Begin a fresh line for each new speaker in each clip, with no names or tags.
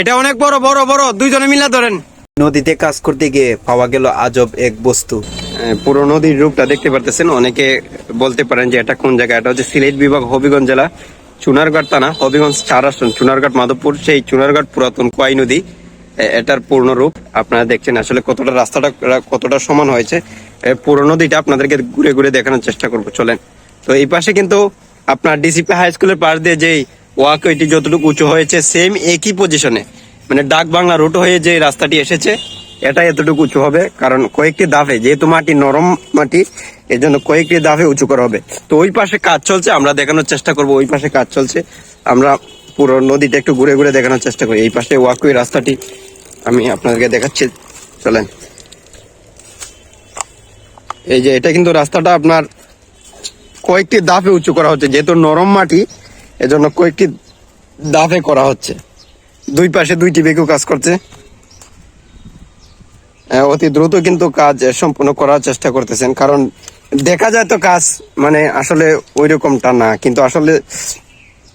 এটা অনেক বড় বড় বড় দুইজনে মিলা ধরেন। নদীতে কাজ করতে গিয়ে পাওয়া গেল আজব এক বস্তু। পুরো নদীর রূপটা দেখতে পারতেছেন। অনেকে বলতে পারেন যে এটা কোন জায়গা? এটা হচ্ছে সিলেট বিভাগ হবিগঞ্জ জেলা চুনারঘাট থানা হবিগঞ্জ চার আসন চুনারঘাট মাধবপুর। সেই চুনারঘাট পুরাতন কোয়াই নদী এটার পূর্ণ রূপ আপনারা দেখছেন। আসলে কতটা রাস্তাটা কতটা সমান হয়েছে পুরো নদীটা আপনাদেরকে ঘুরে ঘুরে দেখানোর চেষ্টা করব। চলেন। তো এই পাশে কিন্তু আপনার ডিসিপি হাই স্কুলের পাশ দিয়ে যেই ওয়াকওয়েটি যতটুকু উঁচু হয়েছে সেম একই পজিশনে মানে ডাক বাংলা রুট হয়ে যে রাস্তাটি এসেছে এটা এতটুকু উঁচু হবে, কারণ কয়েকটি দাফে যেহেতু মাটি নরম মাটি এই জন্য কয়েকটি দাফে উঁচু করা হবে। তো ওই পাশে কাজ চলছে, আমরা দেখানোর চেষ্টা করব, ওই পাশে কাজ চলছে। আমরা পুরো নদীটা একটু ঘুরে ঘুরে দেখানোর চেষ্টা করি। এই পাশে ওয়াকওয়ে রাস্তাটি, আমি আপনাদেরকে দেখাচ্ছি। চলেন। এই যে, এটা কিন্তু রাস্তাটা আপনার কয়েকটি দাফে উঁচু করা হচ্ছে, যেহেতু নরম মাটি এজন্য কয়েকটি দাফে করা হচ্ছে। দুই পাশে দুইটি বেগু কাজ করছে। অতি দ্রুত কিন্তু কাজ সম্পূর্ণ করার চেষ্টা করতেছেন। কারণ দেখা যায় তো কাজ মানে আসলে ওই রকমটা না, কিন্তু আসলে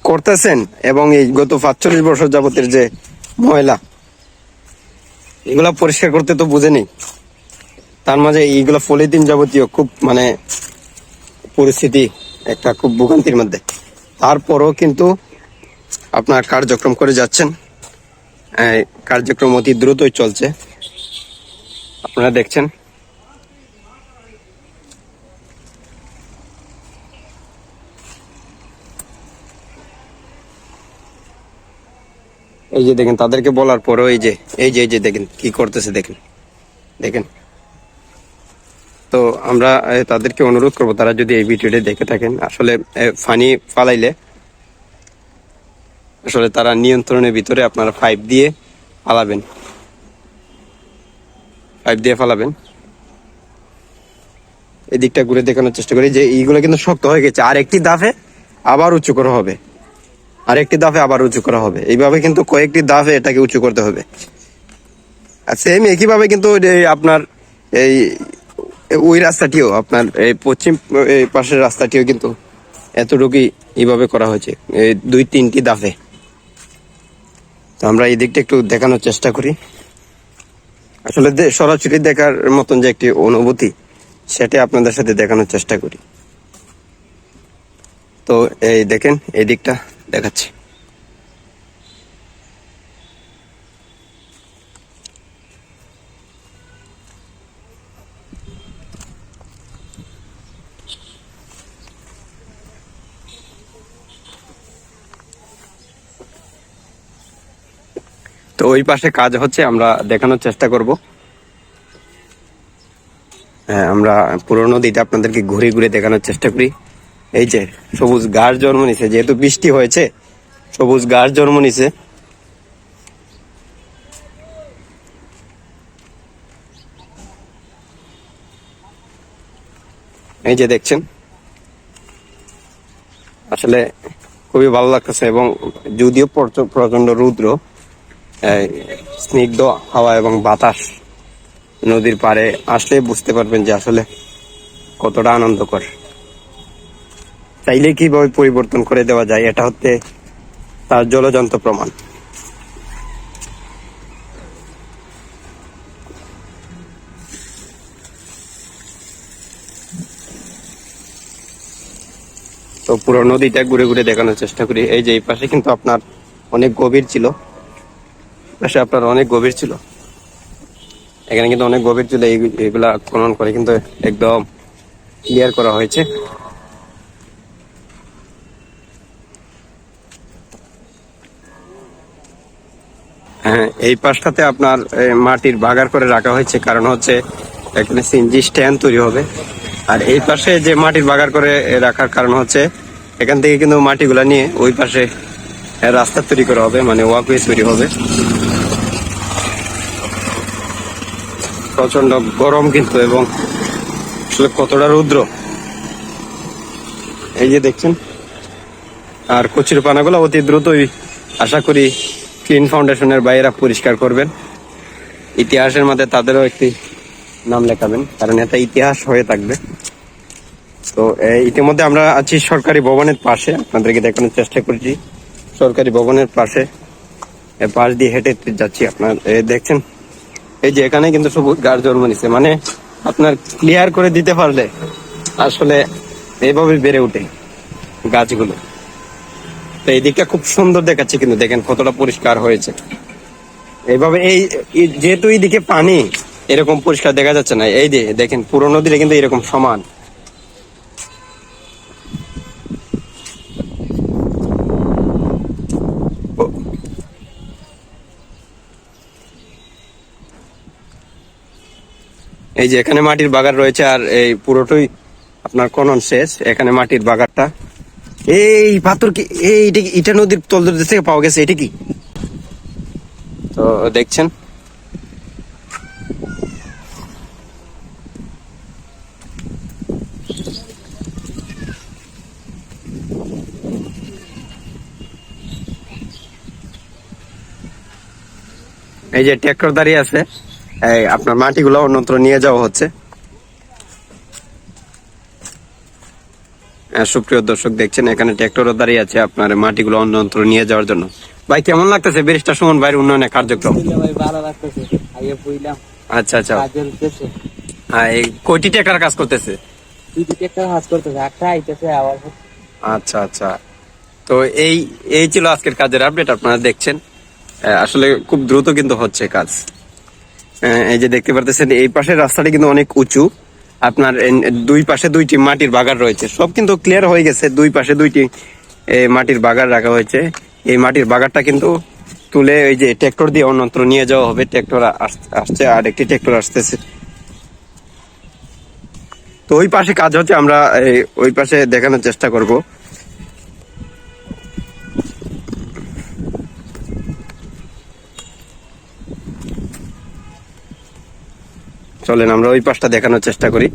করতেছেন এবং এই গত পাঁচচল্লিশ বছর যাবতের যে ময়লা, এগুলা পরিষ্কার করতে তো বুঝেনি। তার মাঝে এইগুলা পলিথিন যাবতীয় খুব মানে পরিস্থিতি, একটা খুব ভোগান্তির মধ্যে। তারপরও কিন্তু আপনার কার্যক্রম করে যাচ্ছেন। কার্যক্রম অতি দ্রুতই চলছে। আপনারা দেখছেন। এই যে দেখেন, তাদেরকে বলার পরও এই যে এই যে এই যে দেখেন, কি করতেছে দেখেন। দেখেন। তো আমরা তাদেরকে অনুরোধ করব, তারা যদি এই ভিডিওটি দেখে থাকেন। আসলে ফানি ফালাইলে, আসলে তারা নিয়ন্ত্রণের ভিতরে আপনারা পাইপ দিয়ে ফালাবেন। পাইপ দিয়ে ফালাবেন। এদিকটা ঘুরে দেখানোর চেষ্টা করি যে, এইগুলো কিন্তু শক্ত হয়ে গেছে। আর একটি দাফে আবার উঁচু করা হবে। আর একটি দাফে আবার উঁচু করা হবে। এইভাবে কিন্তু কয়েকটি দাফে এটাকে উঁচু করতে হবে। আর সেম একইভাবে কিন্তু আপনার এই ওই রাস্তাটিও আপনার, এই পশ্চিম, এই পাশের রাস্তাটিও কিন্তু এতটুকুই এইভাবে করা হয়েছে। এই দুই তিনটি দাফে। তো আমরা এই দিকটা একটু দেখানোর চেষ্টা করি। আসলে সরাসরি দেখার মতন যে একটি অনুভূতি, সেটা আপনাদের সাথে দেখানোর চেষ্টা করি। তো এই দেখেন, এই দিকটা দেখাচ্ছি। ওই পাশে কাজ হচ্ছে, আমরা দেখানোর চেষ্টা করব। হ্যাঁ আমরা পুরো নদীটা আপনাদেরকে ঘুরে ঘুরে দেখানোর চেষ্টা করি। এই যে, সবুজ গাছ জন্ম নিছে, যেহেতু বৃষ্টি হয়েছে, সবুজ গাছ জন্ম নিছে। এই যে দেখছেন, আসলে খুবই ভালো লাগতেছে এবং যদিও প্রচণ্ড রুদ্র স্নিগ্ধ হাওয়া এবং বাতাস নদীর পাড়ে আসলে বুঝতে পারবেন যে আসলে কতটা আনন্দকর। চাইলে কীভাবে পরিবর্তন করে দেওয়া যায়, এটা হচ্ছে তার জলযন্ত্র প্রমাণ। তো পুরো নদীটা ঘুরে ঘুরে দেখানোর চেষ্টা করি। এই যে এই পাশে কিন্তু আপনার অনেক গভীর ছিল। পাশে আপনার অনেক গভীর ছিল। এখানে কিন্তু অনেক গভীর ছিল, এই- এগুলা খনন করে কিন্তু একদম ক্লিয়ার করা হয়েছে। হ্যাঁ এই পাশটাতে আপনার মাটির বাগার করে রাখা হয়েছে। কারণ হচ্ছে, এখানে সিনজি স্ট্যান্ড তৈরি হবে। আর এই পাশে যে মাটির বাগার করে রাখার কারণ হচ্ছে, এখান থেকে কিন্তু মাটিগুলা নিয়ে ওই পাশে রাস্তা তৈরি করা হবে মানে ওয়াকওয়ে তৈরি হবে। প্রচণ্ড গরম কিন্তু এবং আসলে কতটা রুদ্র। এই যে দেখছেন, আর কচুর পানাগুলো অতি দ্রুতই আশা করি ক্লিন ফাউন্ডেশনের বাইরা পরিষ্কার করবেন। ইতিহাসের মধ্যে তাদেরও একটি নাম লেখাবেন, কারণ এটা ইতিহাস হয়ে থাকবে। তো ইতিমধ্যে আমরা আছি সরকারি ভবনের পাশে, আপনাদেরকে দেখানোর চেষ্টা করছি। সরকারি ভবনের পাশে পাশ দিয়ে হেঁটে যাচ্ছি আপনার দেখছেন এই যে এখানে কিন্তু সবুজ গাছ জন্ম নিছে। মানে আপনার ক্লিয়ার করে দিতে পারলে আসলে এইভাবে বেড়ে ওঠে গাছগুলো। তো এই দিকটা খুব সুন্দর দেখাচ্ছে কিন্তু, দেখেন কতটা পরিষ্কার হয়েছে। এইভাবে এই, এই- যেহেতু এইদিকে পানি, এরকম পরিষ্কার দেখা যাচ্ছে না। এই যে, দেখেন পুরো নদীটা কিন্তু এরকম সমান। এই যে এখানে মাটির বাগান রয়েছে আর এই পুরোটাই আপনার কনন শেষ। এখানে মাটির বাগানটা এই পাথর কি এইটা কি ইটা নদীর তল থেকে পাওয়া গেছে, এটা কি? তো দেখছেন। এই যে ট্রাক্টর দাঁড়িয়ে আছে। এই আপনার মাটিগুলো অন্যত্র নিয়ে যাওয়া হচ্ছে। হ্যাঁ, সুপ্রিয় দর্শক দেখছেন এখানে ট্রাক্টরও দাঁড়িয়ে আছে আপনার মাটিগুলো অন্যত্র নিয়ে যাওয়ার জন্য। ভাই কেমন লাগতেছে বেরিস্টার সুমন ভাইয়ের উন্নয়নের কার্যক্রম? আচ্ছা আচ্ছা। হ্যাঁ, এই কয়টি ট্রাক্টর কাজ করতেছে? আচ্ছা আচ্ছা। তো এই এই ছিল আজকের কাজের আপডেট আপনারা দেখছেন। আসলে খুব দ্রুত কিন্তু হচ্ছে কাজ। এই যে দেখতে পারতেছেন, এই পাশের রাস্তাটি কিন্তু অনেক উঁচু। আপনার দুই পাশে দুইটি মাটির বাগান রয়েছে। সব কিন্তু ক্লিয়ার হয়ে গেছে, দুই পাশে দুইটি মাটির বাগান রাখা হয়েছে। এই মাটির বাগানটা কিন্তু তুলে ওই যে ট্রাক্টর দিয়ে অন্যত্র নিয়ে যাওয়া হবে। ট্রাক্টর আসছে, আর একটি ট্রাক্টর আসতেছে। তো ওই পাশে কাজ হচ্ছে, আমরা ওই পাশে দেখানোর চেষ্টা করব। চলেন, আমরা ওই পাশটা দেখানোর চেষ্টা করি।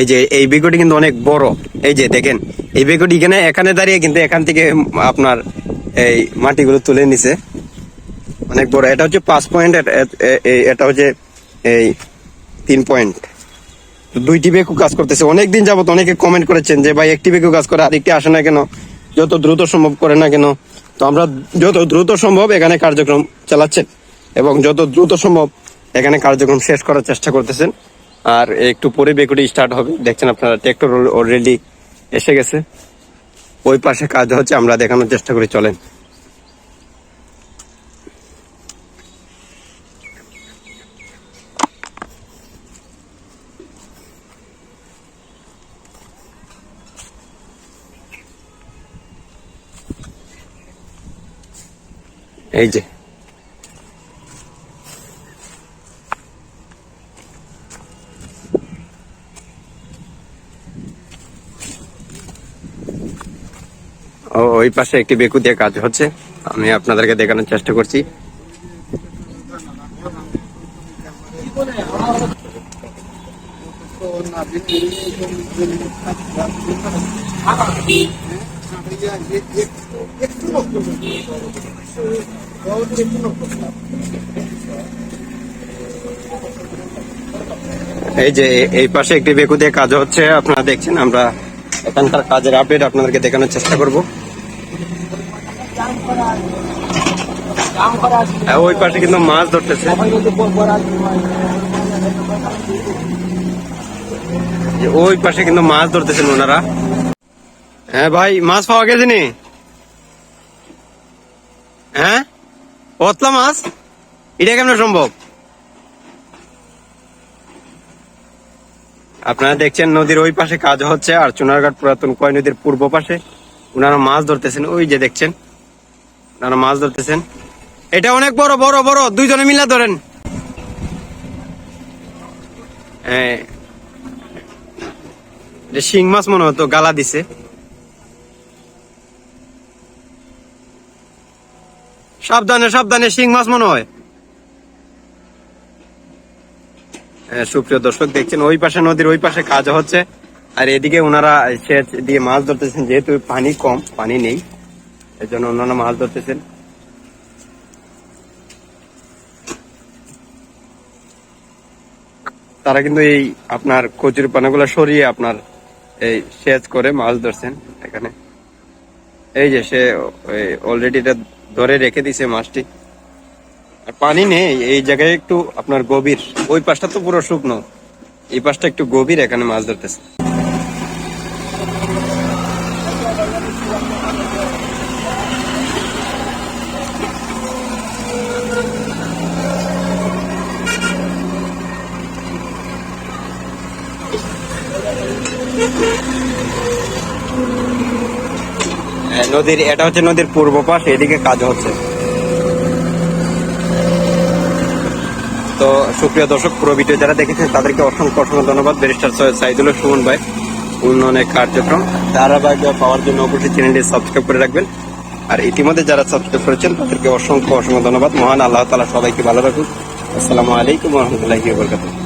এই যে, এই বেগুটি কিন্তু অনেক বড়। এই যে, দেখেন, এই বেগুটি এখানে এখানে দাঁড়িয়ে কিন্তু এখান থেকে আপনার এই মাটিগুলো তুলে নিছে। অনেক বড়। এটা হচ্ছে পাঁচ পয়েন্ট এটা হচ্ছে এই তিন পয়েন্ট। দুইটি বেকু কাজ করতেছে। অনেকদিন যাবত অনেকে কমেন্ট করেছেন যে, ভাই, একটি বেকু কাজ করে আরেকটি আসে না কেন? যত দ্রুত সম্ভব করে না কেন? তো আমরা যত দ্রুত সম্ভব এখানে কার্যক্রম চালাচ্ছেন এবং যত দ্রুত সম্ভব এখানে কার্যক্রম শেষ করার চেষ্টা করতেছেন। আর একটু পরে বেকুটি স্টার্ট হবে। দেখছেন আপনারা ট্রেক্টর অলরেডি এসে গেছে। ওই পাশে কাজ হচ্ছে, আমরা দেখানোর চেষ্টা করি, চলেন। এই যে। ওই পাশে একটি বেকু দিয়ে কাজ হচ্ছে। আমি আপনাদেরকে দেখানোর চেষ্টা করছি। এই যে, এই পাশে একটি বেকু দিয়ে কাজ হচ্ছে। আপনারা দেখছেন, আমরা এখানকার কাজের আপডেট আপনাদেরকে দেখানোর চেষ্টা করব। ওই পাশে কিন্তু মাছ ধরতেছে। ওই পাশে কিন্তু মাছ ধরতেছেন ওনারা। হ্যাঁ ভাই, মাছ পাওয়া গেছে নি? হ্যাঁ? পতলা মাছ? এটা কেমন সম্ভব? আপনারা দেখছেন নদীর ওই পাশে কাজ হচ্ছে, আর চুনারঘাট পুরাতন কয় নদীর পূর্ব পাশে ওনারা মাছ ধরতেছেন। ওই যে দেখছেন। ওনারা মাছ ধরতেছেন? এটা অনেক বড় বড় বড়। দুইজনে মিলে ধরেন। শিং মাছ মনে হতো গালা দিছে। সাবধানে সাবধানে শিং মাছ মনে হয়। হ্যাঁ, সুপ্রিয় দর্শক দেখছেন ওই পাশে নদীর ওই পাশে কাজ হচ্ছে। আর এদিকে ওনারা সেচ দিয়ে মাছ ধরতেছেন যেহেতু পানি কম পানি নেই। এর জন্য ওনারা মাছ ধরতেছেন। তারা কিন্তু এই আপনার কচুরি পানাগুলো সরিয়ে আপনার এই সেচ করে মাছ ধরছেন এখানে। এই যে সে অলরেডি এটা ধরে রেখে দিছে মাছটি। আর পানি নেই, এই জায়গায় একটু আপনার গভীর, ওই পাশটা তো পুরো শুকনো। এই পাশটা একটু গভীর এখানে মাছ ধরতেছে হ্যাঁ, নদীর, এটা হচ্ছে নদীর পূর্ব পাশ, এদিকে কাজ হচ্ছে। তো সুপ্রিয় দর্শক, পুরো ভিডিও যারা দেখেছেন, তাদেরকে অসংখ্য অসংখ্য ধন্যবাদ। ব্যারিস্টার সৈয়দ সাইদুল সুমন ভাই, উন্নয়নের কার্যক্রম। ধারাবাহিক পাওয়ার জন্য অবশ্যই চ্যানেলটি সাবস্ক্রাইব করে রাখবেন। আর ইতিমধ্যে যারা সাবস্ক্রাইব করেছেন, তাদেরকে অসংখ্য অসংখ্য ধন্যবাদ। মহান আল্লাহ তালা সবাইকে ভালো রাখুন আসসালামু আলাইকুম রহমতুল্লাহি বরকাতুহ।